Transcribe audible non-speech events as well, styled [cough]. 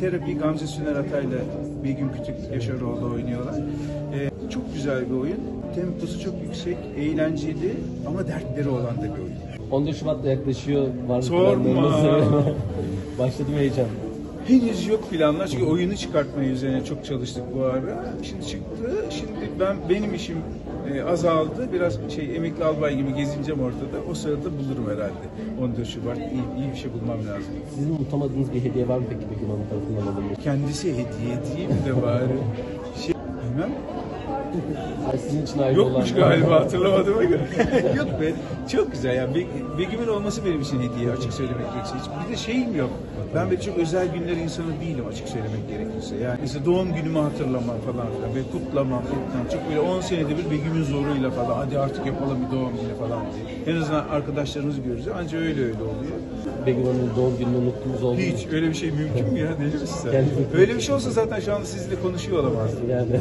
Terapi Gamze Süner Atay'la Begüm Kütük Yaşaroğlu oynuyorlar. Ee, çok güzel bir oyun. Temposu çok yüksek, eğlenceli ama dertleri olan da bir oyun. 14 Şubat'ta yaklaşıyor. Sorma. [laughs] Başladım heyecan. Henüz yok planlar çünkü oyunu çıkartmayı üzerine çok çalıştık bu ara. Şimdi çıktı. Şimdi ben benim işim e, azaldı. Biraz şey emekli albay gibi gezineceğim ortada. O sırada bulurum herhalde. 14 Şubat iyi, iyi bir şey bulmam lazım. Sizin unutamadığınız bir hediye var mı peki Begüm Hanım tarafından alınmış? Kendisi hediye edeyim de bari. [laughs] Bilmem. Sizin için ayrı Yokmuş olan. galiba hatırlamadığıma göre. [laughs] Yok be. Çok güzel ya. Be- Begüm'ün olması benim için hediye açık söylemek gerekirse. Hiç- Bir de şeyim yok. Ben böyle çok özel günler insanı değilim açık söylemek gerekirse. Yani mesela doğum günümü hatırlamam falan filan. Ve kutlamam etmem. Çok böyle 10 senede bir Begüm'ün zoruyla falan. Hadi artık yapalım bir doğum günü falan diye. En azından arkadaşlarımızı görürüz. Ancak öyle öyle oluyor. Begüm Hanım'ın doğum gününü unuttuğunuz oldu? Hiç öyle bir şey mümkün mü ya? Deli misin sen? Öyle bir şey olsa zaten şu anda sizinle konuşuyor olamazdım. Yani